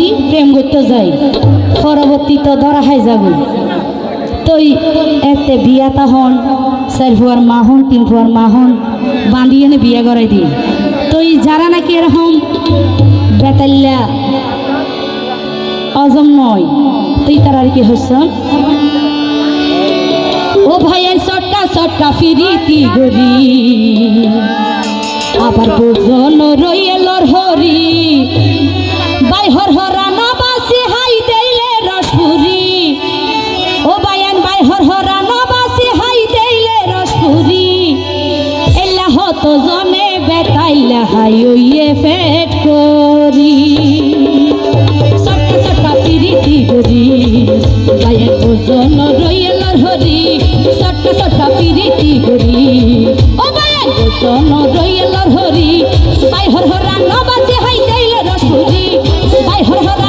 বুঝি প্রেম করতে যাই। পরবর্তী তো ধরা খাই যাব। তই এতে বিয়া তাহন চার ফুয়ার মাহন তিন ফুয়ার মাহন বান্ধি এনে বিয়া করাই দিই তই যারা নাকি এরকম বেতাল্লা অজম নয়, তুই তার আর কি হচ্ছে ও ভাই সটকা সটকা ফিরিতি গরি আবার বোজন রইয়েলর হরি। বাই হর হরা নবাসি হাই দেইলে রসপুরি। ও বায়ান বাই হর হরা নবাসি হাই দেইলে রসপুরি। এলা হত জনে বেতাইলা হাই ওইয়ে ফেট করি। সটকা সটকা পিরিতি গরি বায়ান বোজন রইয়েলর হরি। সটকা সটকা পিরিতি গরি ও বায়ান বোজন রইয়েলর হরি। বাই হর হরা নবাসি হাই রসপুরি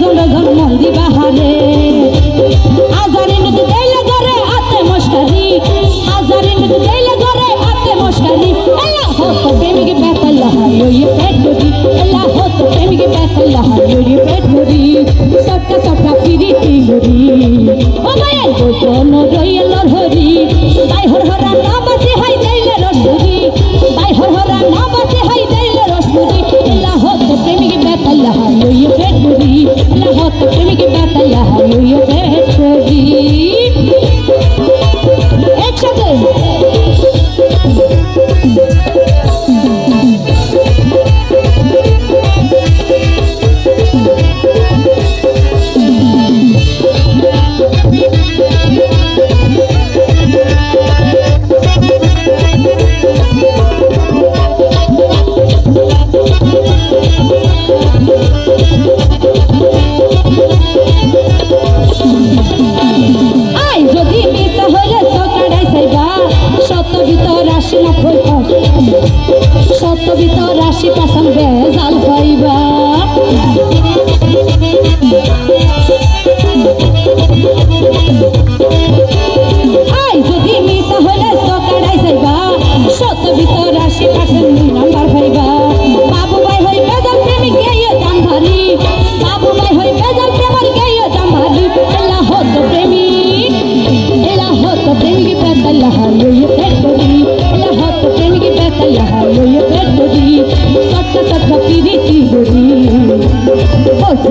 রজন রজন মন্দি বাহারে আজারি নদী দেইলে ঘরে আতে মস্কারি আজারি নদী দেইলে ঘরে আতে মস্কারি এলা হতো প্রেমিক বেতাল্লা হাই ওই পেট করি এলা হতো প্রেমিক বেতাল্লা হাই ওই পেট করি সটকা সটকা পিরিতি গরি ও মায়ের গোপন রইয়েলর হরি বাই হর হরা না সত্য ভিতর রাশি পাশান বেজাল পাইবা আই